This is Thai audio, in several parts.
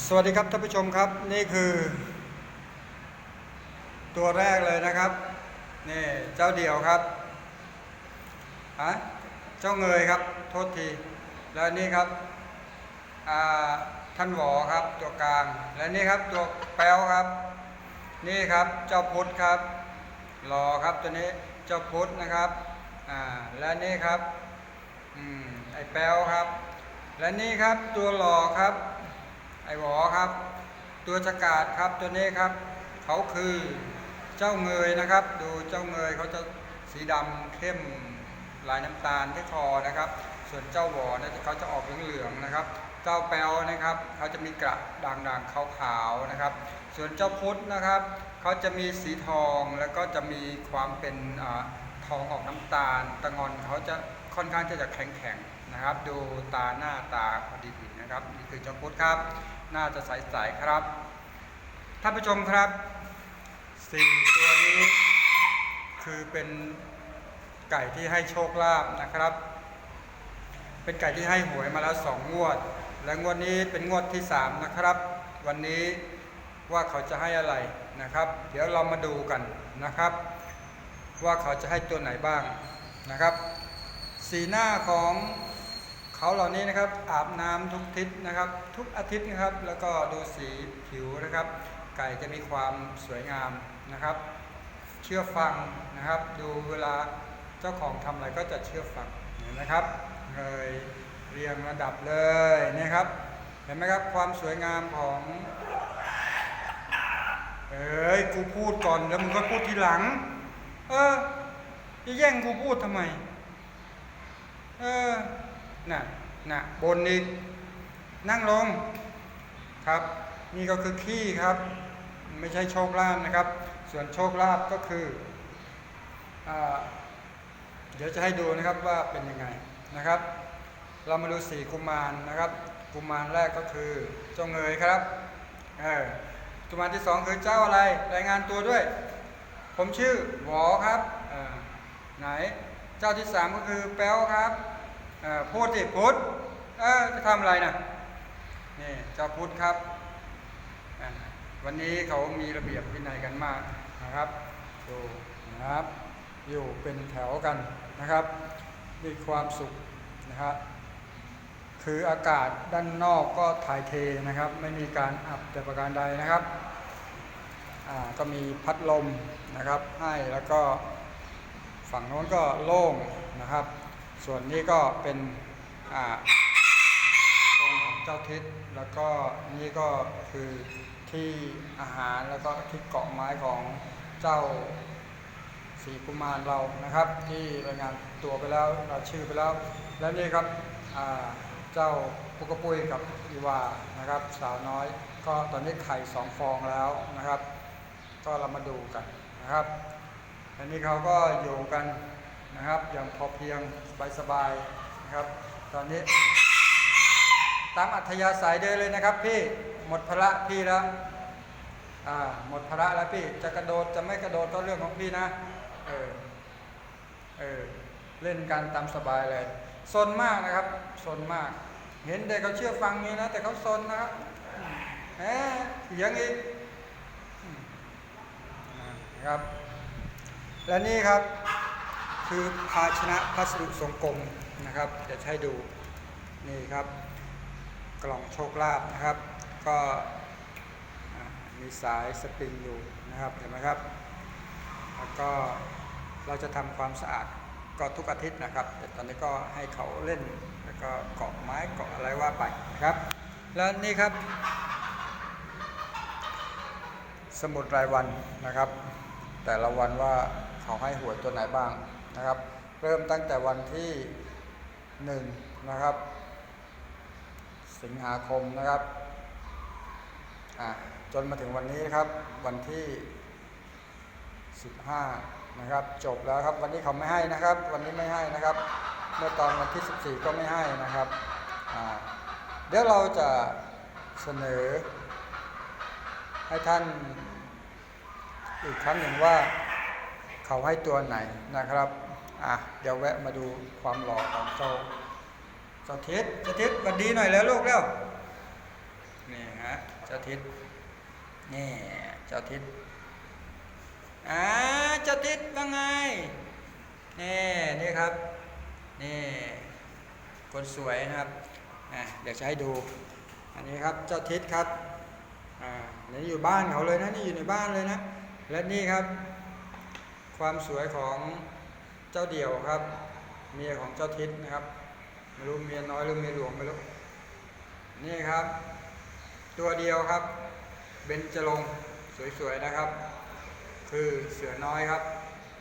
สวัสดีครับท่านผู้ชมครับนี่คือ ตัวแรกเลยนะครับนี่เจ้าเดี่ยวครับฮะเจ้าเงยครับ โทษที แล้วนี่ครับท่านหวอครับตัวกลาง และนี่ครับตัวแป๊วครับ นี่ครับเจ้าพุทธครับรอครับตัวนี้เจ้าพุทธนะครับอ่าและนี่ครับอืมไอแป๊วครับ และนี่ครับตัวหล่อครับ ไอ้หวอครับ ตัวจักาดครับตัวนี้ครับ เขาคือเจ้าเงยนะครับ ดูเจ้าเงยเขาจะสีดำเข้มลายน้ำตาลที่คอนะครับ ส่วนเจ้าหวอเนี่ยเขาจะออกเหลืองๆนะครับ เจ้าแปวนะครับ เขาจะมีกระด่างๆขาวๆนะครับ ส่วนเจ้าพุทธนะครับ เขาจะมีสีทองแล้วก็จะมีความเป็นอทองออกน้ำตาลตะงอนเขาจะค่อนข้างจะแข็งๆ นะครับ ดูตาหน้าตาพอดีๆนะครับนี่คือจ้าพุทธครับน่าจะใสๆครับท่านผู้ชมครับสี่ตัวนี้คือเป็นไก่ที่ให้โชคลาภนะครับ เป็นไก่ที่ให้หวยมาแล้วสองงวด และงวดนี้เป็นงวดที่สามนะครับ วันนี้ว่าเขาจะให้อะไรนะครับ เดี๋ยวเรามาดูกันนะครับ ว่าเขาจะให้ตัวไหนบ้างนะครับ สีหน้าของ เขาเหล่านี้นะครับอาบน้ำทุกทิศนะครับ ทุกอาทิตย์นะครับแล้วก็ดูสีผิวนะครับ ไก่จะมีความสวยงามนะครับ เชื่อฟังนะครับ ดูเวลาเจ้าของทำอะไรก็จะเชื่อฟังเห็นไหมครับเลยเรียงระดับเลยนะครับ เห็นไหมครับความสวยงามของเอ้ยกูพูดก่อนแล้วมึงก็พูดทีหลัง เออจะแย่งกูพูดทำไม เออ น่ะน่ะบนอีก นั่งลงครับ นี่ก็คือขี้ครับ ไม่ใช่โชคลาภนะครับ ส่วนโชคลาภก็คืออเดี๋ยวจะให้ดูนะครับว่าเป็นยังไงนะครับ เรามาดูสี่กุมารนะครับ กุมารแรกก็คือเจ้าเงยครับเออกุมารที่สองคือเจ้าอะไรรายงานตัวด้วย ผมชื่อหวอครับไหนเจ้าที่สามก็คือแป๊วครับ เออพูดสิพุทธเออจะทำอะไรนะนี่เจ้าพุทธครับ วันนี้เขามีระเบียบวินัยกันมากนะครับดูนะครับอยู่เป็นแถวกันนะครับมีความสุขนะครับคืออากาศด้านนอกก็ถ่ายเทนะครับ ไม่มีการอับแต่ประการใดนะครับก็มีพัดลมนะครับให้แล้วก็ฝั่งโน้นก็โล่งนะครับ ส่วนนี้ก็เป็นอ่าตรงของเจ้าทิศแล้วก็นี่ก็คือที่อาหารแล้วก็ที่เกาะไม้ของเจ้าสีกุมารเรานะครับ ที่รายงานตัวไปแล้วเราชื่อไปแล้ว และนี่ครับเจ้าปุกะปุยกับอีวานะครับ สาวน้อย ก็ตอนนี้ไข่สองฟองแล้วนะครับ ก็เรามาดูกันนะครับอันนี้เขาก็อยู่กัน นะครับ อย่างพอเพียงสบายๆนะครับ ตอนนี้ตามอัธยาศัยเดินเลยนะครับ พี่หมดภาระพี่แล้วอ่าหมดภาระแล้วพี่จะกระโดดจะไม่กระโดดก็เรื่องของพี่นะเออเออเล่นกันตามสบายเลยซนมากนะครับซนมาก เห็นเด็กเขาเชื่อฟังนี้นะ แต่เขาซนนะครับแหมเถียงอีกนะครับ และนี่ครับ คือภาชนะพัสดุทรงกลมนะครับจะใช้ดูนี่ครับ กล่องโชคลาภนะครับ ก็มีสายสปริงอยู่นะครับเห็นไหมครับ แล้วก็เราจะทำความสะอาดก็ทุกอาทิตย์นะครับ แต่ตอนนี้ก็ให้เขาเล่นแล้วก็เกาะไม้เกาะอะไรว่าไปนะครับ แล้วนี่ครับ สมุดรายวันนะครับ แต่ละวันว่าเขาให้หวยตัวไหนบ้าง นะครับ เริ่มตั้งแต่วันที่หนึ่งนะครับ สิงหาคมนะครับจนมาถึงวันนี้นะครับ วันที่ 15 นะครับ จบแล้วครับ วันนี้เขาไม่ให้นะครับ วันนี้ไม่ให้นะครับ เมื่อตอนวันที่ 14 ก็ไม่ให้นะครับเดี๋ยวเราจะเสนอให้ท่านอีกครั้งหนึ่งว่า เขาให้ตัวไหนนะครับอะเดี๋ยวแวะมาดูความหล่อของเจ้าเจ้าทิศเจ้าทิศสวัสดีหน่อยแล้วลูกเร็วนี่ฮะจ้าทิศนี่เจ้าทิศอ่าเจ้าทิศว่าไงนี่นี่ครับนี่คนสวยนะครับอะเดี๋ยวจะให้ดู อันนี้ครับเจ้าทิศครับอ่านี่อยู่บ้านเขาเลยนะนี่อยู่ในบ้านเลยนะและนี่ครับ ความสวยของเจ้าเดี่ยวครับ เมียของเจ้าทิศนะครับไม่รู้เมียน้อยหรือเมียหลวงไม่รู้นี่ครับ ตัวเดียวครับเบญจรงสวยๆนะครับ คือเสือน้อยครับ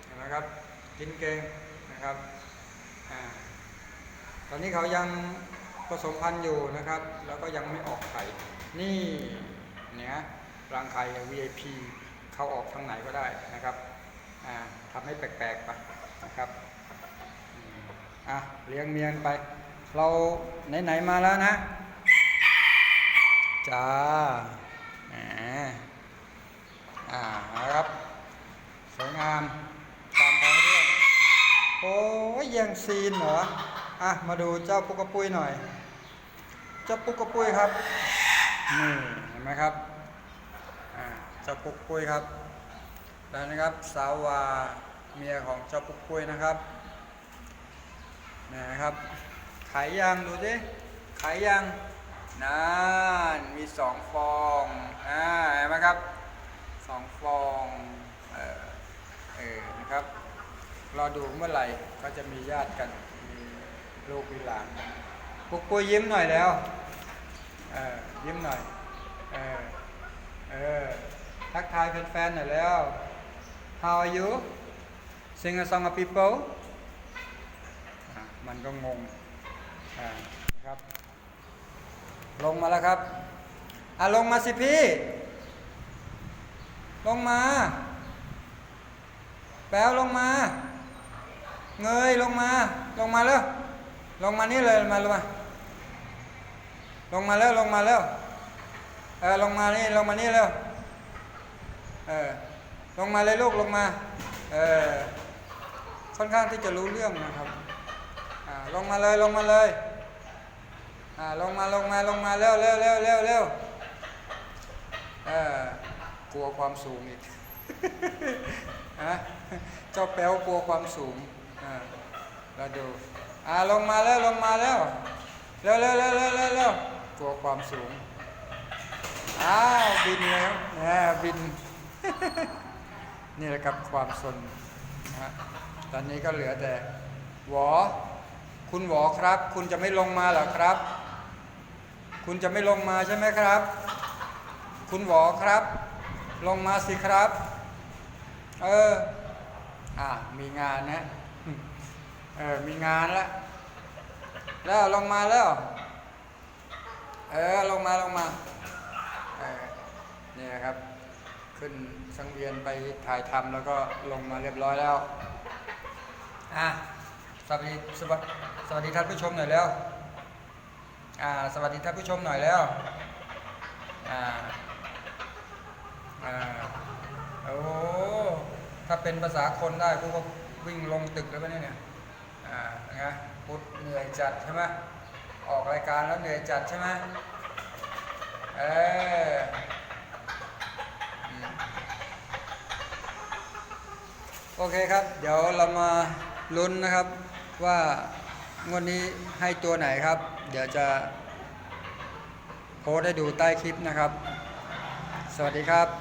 เห็นไหมครับกินเก่งนะครับอตอนนี้เขายังผสมพันธุ์อยู่นะครับ แล้วก็ยังไม่ออกไข่นี่เนี่ยรังไข่ VIP เขาออกทางไหนก็ได้นะครับ ทำให้แปลกๆไปนะครับอะเลี้ยงเมียนไป เราไหนๆมาแล้วนะจ้าอ่าเอาครับ สวยงามตามท้องเรื่องโอ้ยแยังซีนเหรออะมาดูเจ้าปุกกระปุยหน่อย เจ้าปุกกระปุยครับนี่เห็นไหมครับอ่าเจ้าปุกปุยครับ แล้วนะครับสาววาเมียของเจ้าปุกปุยนะครับนี่นะครับ ขายยางดูดิขายยางนั่นมีสองฟองอ่าเห็นไหมครับสองฟองเออเออนะครับรอดูเมื่อไหร่ก็จะมีญาติกันมีลูกมีหลานปุกปุยยิ้มหน่อยแล้วเออยิ้มหน่อยเออเออทักทายแฟนๆหน่อยแล้ว How are you Sing a song of people มันก็งงนะครับ ลงมาแล้วครับอะลงมาสิพี่ ลงมา แปลวลงมา เงยลงมา ลงมาแล้ว ลงมานี่เลยมาลงมา ลงมาแล้วลงมาแล้ว เออลงมานี่ลงมานี่แล้ว เออ ลงมาเลยลูกลงมา เออค่อนข้างที่จะรู้เรื่องนะครับอ่าลงมาเลยลงมาเลยอ่าลงมาลงมาลงมาเร็วเร็วเร็วเร็วเร็วกลัวความสูงอีกเจ้าแป๊วกลัวความสูงเราดูอ่าลงมาแล้วลงมาแล้วเร็วเร็วเร็วเร็วเร็วกลัวความสูงอ้าวบินแล้วบิน นี่แหละครับความสนนะฮะตอนนี้ก็เหลือแต่หวอ คุณหวอครับ คุณจะไม่ลงมาหรอครับ คุณจะไม่ลงมาใช่ไหมครับ คุณหวอครับ ลงมาสิครับ เออ อ่ามีงานนะ เออ มีงานแล้ว แล้วลงมาแล้ว เออ ลงมาลงมา เออนี่นะครับ ขึ้นสังเวียนไปถ่ายทำแล้วก็ลงมาเรียบร้อยแล้ว อะสวัสดีสวัสดีสวัสดีท่านผู้ชมหน่อยแล้ว อ่า สวัสดีท่านผู้ชมหน่อยแล้ว อ่า อ่า โอ้ ถ้าเป็นภาษาคนได้พวกก็วิ่งลงตึกแล้วปะเนี่ย อ่าไงพุทธเหนื่อยจัดใช่ไหมออกรายการแล้วเหนื่อยจัดใช่ไหมเออ โอเคครับ เดี๋ยวเรามาลุ้นนะครับว่างวดนี้ให้ตัวไหนครับ เดี๋ยวจะโพสต์ให้ดูใต้คลิปนะครับ สวัสดีครับ